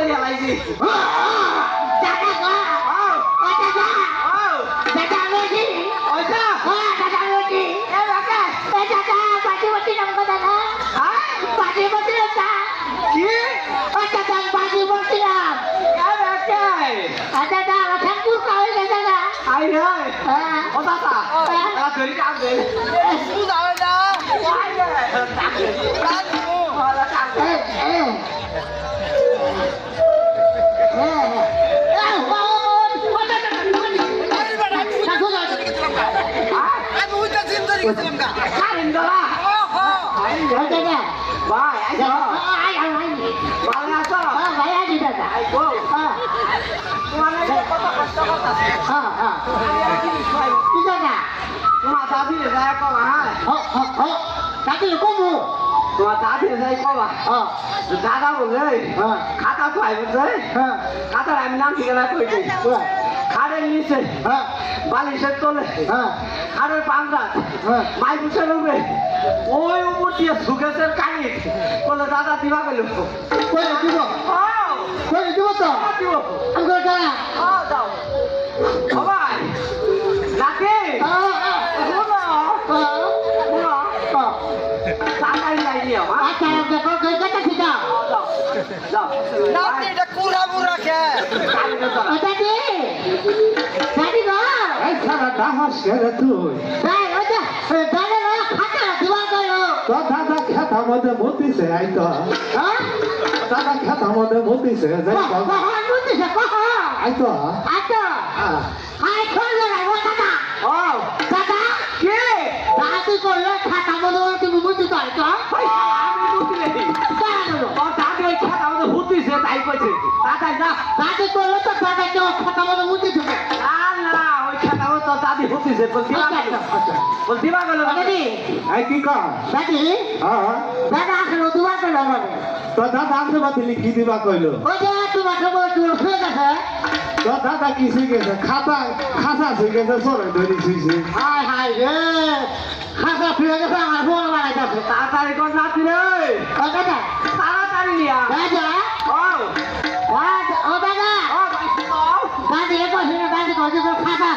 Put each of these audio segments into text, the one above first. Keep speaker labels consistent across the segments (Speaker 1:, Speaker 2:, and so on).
Speaker 1: করে লাইছি
Speaker 2: দাদা গো
Speaker 1: ও
Speaker 2: ও দাদা
Speaker 1: ও
Speaker 2: দাদা বলছি
Speaker 1: ওইটা
Speaker 2: ও দাদা বলছি
Speaker 1: এ বাকা
Speaker 2: এ দাদা বাজি বলছি না গো দাদা
Speaker 1: হ্যাঁ
Speaker 2: বাজি বলছি না তা
Speaker 1: কি
Speaker 2: ও দাদা বাজি বলছি না
Speaker 1: এ বাকা
Speaker 2: ও দাদা আমার ঠাকুর কাউকে দাদা
Speaker 1: আই রে
Speaker 2: হ্যাঁ
Speaker 1: ও দাদা আ ধরি কাম দে
Speaker 3: তুই যাবে না
Speaker 1: ওই রে
Speaker 3: কাজ করব।
Speaker 1: ওলা কাম দে
Speaker 2: এ এ এ এ ও ও দাদা
Speaker 3: আরে বেটা, আমি
Speaker 2: ঠাকুর
Speaker 3: উইটা গেছিলাম গা। আমি উইটা জিম ধরে গেছিলাম
Speaker 2: দাদা হ্যাঁ হ্যাঁ। হ্যাঁ। দাদি কমু।
Speaker 1: তোমার দাদি যায় কবা?
Speaker 2: ও
Speaker 1: দাদা বলে
Speaker 2: হ্যাঁ।
Speaker 1: খাতা পাই বলছে
Speaker 2: হ্যাঁ।
Speaker 1: খাতার আমি নাম ঠিকানা কই দিই? খাড়ের নিচে
Speaker 2: হ্যাঁ।
Speaker 1: বালিশের তোলে
Speaker 2: হ্যাঁ।
Speaker 1: খাড়ের পাংরা
Speaker 2: হ্যাঁ।
Speaker 1: মাই বুঝে উঠবে ওই উপর দিয়ে সুগেশের কানি বলে দাদা দিবা গেল
Speaker 2: কই দিব?
Speaker 1: ও
Speaker 2: কই দিব তো?
Speaker 1: দিব।
Speaker 2: আমি কই
Speaker 1: দাও। সবাই।
Speaker 2: আচ্ছা দেখো
Speaker 1: দাও দাও
Speaker 3: নাতি এটা কুড়া মুড়া খেয়ে।
Speaker 1: কালিকে দাও
Speaker 2: ও দাদি গো
Speaker 4: এই সারা ডাহাস খেলে তুই
Speaker 2: দাই ও দা দাদা না খাতা দিবা গো
Speaker 4: তো দাদা খেতা মধ্যে মতিছে আই তো
Speaker 2: হ্যাঁ
Speaker 4: দাদা খেতা মধ্যে মতিছে যাই
Speaker 2: কহ
Speaker 4: তো
Speaker 2: কহ
Speaker 4: আই তো
Speaker 2: আচ্ছা
Speaker 4: আহ,
Speaker 2: হাই খোল না ও দাদা
Speaker 1: ও
Speaker 2: দাদা
Speaker 1: কে
Speaker 2: দাদি করলে খাতা মনে তুমি বুঝতে পারছ
Speaker 1: ভাই আমি বুঝলি
Speaker 2: দাদা
Speaker 1: ও দাদি ওই খাতা আমাদের হুতিছে তাই কইছে দাদা যা
Speaker 2: দাদি করলে তো দাদা কেউ খাতা মনে বুঝতে পারবে
Speaker 1: না না ওই খাতা ও তো দাদি হুতিছে বল দিবা গেল বল দিবা গেল
Speaker 2: দাদি
Speaker 4: এই কি কর?
Speaker 2: দাদি
Speaker 4: হ্যাঁ।
Speaker 2: দাদা আসলে দুবার তো লাগে
Speaker 4: তো দাদা আনতে পারলি কি দিবা কইলো?
Speaker 2: ওই যে তোমাকে বলছি শুয়ে গেছে।
Speaker 4: তো দাদা কি শিখেছে খাতা খাতা শিখেছে সরে ধরি শিখছে
Speaker 2: হাই হাই রে। খাতা শুয়ে গেছে আমার ফোন বানাইতেছে
Speaker 1: তাড়াতাড়ি কর নাতি রে। তাড়াতাড়ি নিয়া
Speaker 2: দাদা।
Speaker 1: ও।
Speaker 2: তোর খাতা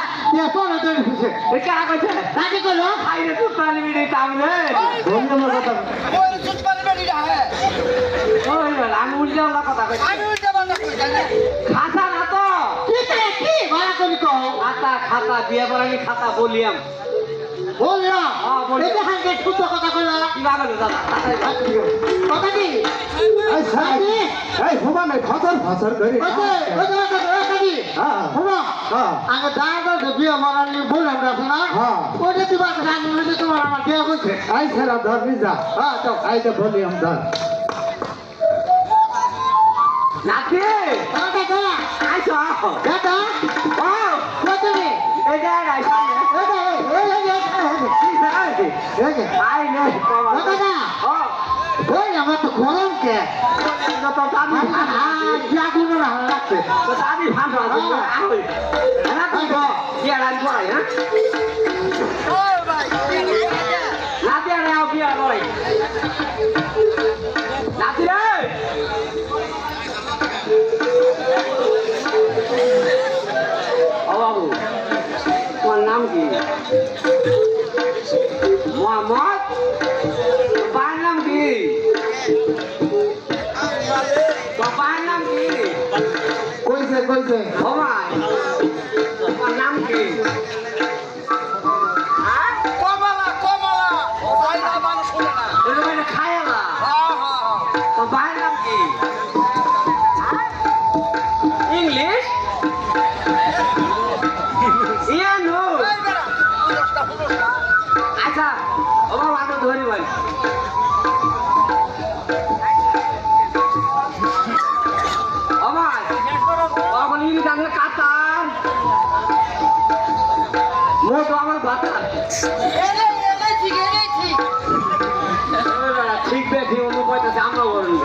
Speaker 2: ফোন তৈরি হয়েছে।
Speaker 1: এ কারা কইছে
Speaker 2: দাদি কইলো
Speaker 1: খাইরে তুই তালি মিড়ি তামলে
Speaker 4: বন্ধু আমার কথা
Speaker 3: ওই সুচ পানি বেরিয়ে আহে।
Speaker 1: ওই আমি উল্টা উল্টা কথা কইছি।
Speaker 3: আমি করি, জানি। না।
Speaker 1: খাতা না তো?
Speaker 2: কি করে কি ভাড়া করি কও?
Speaker 1: খাতা খাতা বিয়ে করানি খাতা বলিয়াম।
Speaker 2: বলল
Speaker 1: হ্যাঁ।
Speaker 2: এই দেখেন যে শুদ্ধ কথা কইলো।
Speaker 1: দিবা গেল দাদা।
Speaker 2: ও দাদি
Speaker 4: এই সারা এই হুমা নাই ফসর ফসর ধরি
Speaker 2: ওই যে ওই যে ওই দাদি
Speaker 4: হ্যাঁ
Speaker 2: শুনো
Speaker 4: হ্যাঁ
Speaker 2: আগে দাদা তো বিয়ে মারানি বললাম রাখো না
Speaker 4: হ্যাঁ।
Speaker 2: ওই যে তোমার রানি বলে তোমার আমার বিয়ে করছে?
Speaker 4: এই সারা ধরবি যা।
Speaker 2: হ্যাঁ তো
Speaker 4: যে বলি আমি ধর।
Speaker 1: নাতি
Speaker 2: দাদা। দাদা
Speaker 1: আইসো
Speaker 2: দাদা।
Speaker 1: ও
Speaker 2: তুমি
Speaker 1: এই আই সামনে
Speaker 2: যে এই এই এই এই
Speaker 1: আই নে।
Speaker 2: দাদা।
Speaker 1: ও।
Speaker 2: ওই আমার তো গরম কে?
Speaker 1: দাদি
Speaker 2: যা কোনো না লাগছে
Speaker 1: তো দাদি ভালো আছে আই না তো গো কি আর করাই হ্যাঁ
Speaker 3: ও ভাই, বিয়ে করে খেয়ে।
Speaker 1: নাতি আর আও কি আর করাই নাতি রে ও বাবু তোমার নাম কি
Speaker 4: কইছে
Speaker 1: ভবাই তোমার নাম কি? হ্যাঁ?
Speaker 3: কমলা, কমলা। না, মানুষ শোনে না।
Speaker 1: এরকম একটা খায়ালা।
Speaker 3: হ্যাঁ, হ্যাঁ, হ্যাঁ।
Speaker 1: বাবার নাম কি? ইংলিশ? ইয়ানু। আচ্ছা ও বাবা আমি ধরি ভাই আমি কাতার মোটো আমার
Speaker 3: এটাই ঠিক,
Speaker 1: বেঠি অন্য পয়সা আমরা করুন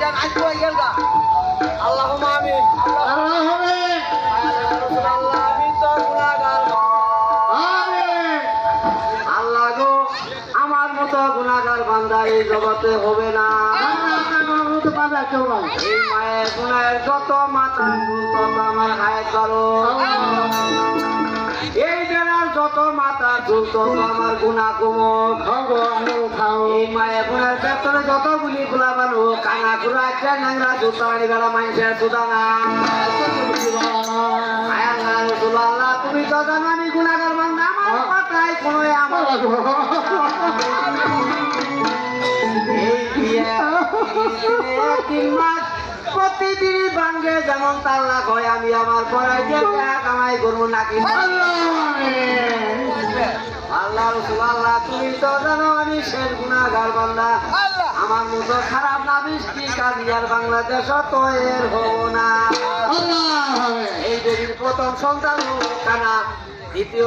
Speaker 3: করি যান আজ তো গেল গা আল্লাহ আমিন। আল্লাহ
Speaker 2: আল্লাহ
Speaker 3: আল্লাহ আমি তো গুনাহগার
Speaker 1: আমিন আল্লাহ গো আমার মতো গুনাহগার বান্দা এই জগতে হবে না এই মায়ের গুনাহের যত মাথা তত আমার হায়াত বাড়ো এই বেড়ার যত মাথা চুল তত আমার গুণা কমক
Speaker 2: খাব আনো খাও।
Speaker 1: এই মায়ের গুনার পেছনে যতগুলি গুলা বানো কানা গুলা একটা নাংরা জুতা আনি বেড়া মানুষের সুদা না আয় আল্লাহ রসুল্লাহ তুমি তো জানো আমি গুনাগার বান্দা আমার কথাই কোনো আমার এই বিয়ে তিন মাস প্রতিদিনই ভাঙ্গে যেমন তাল্লাক হয় আমি আমার পড়াই টাকা কামাই করব নাকি? আল্লাহ! রসুল আল্লাহ তুমি তো জানো আমি শেষ গুণাগার বান্দা। আমার মতো খারাপ না বৃষ্টি কাজিয়ার বাংলাদেশ তো এর হব না। এই দেবীর প্রথম সন্তান কানা দ্বিতীয়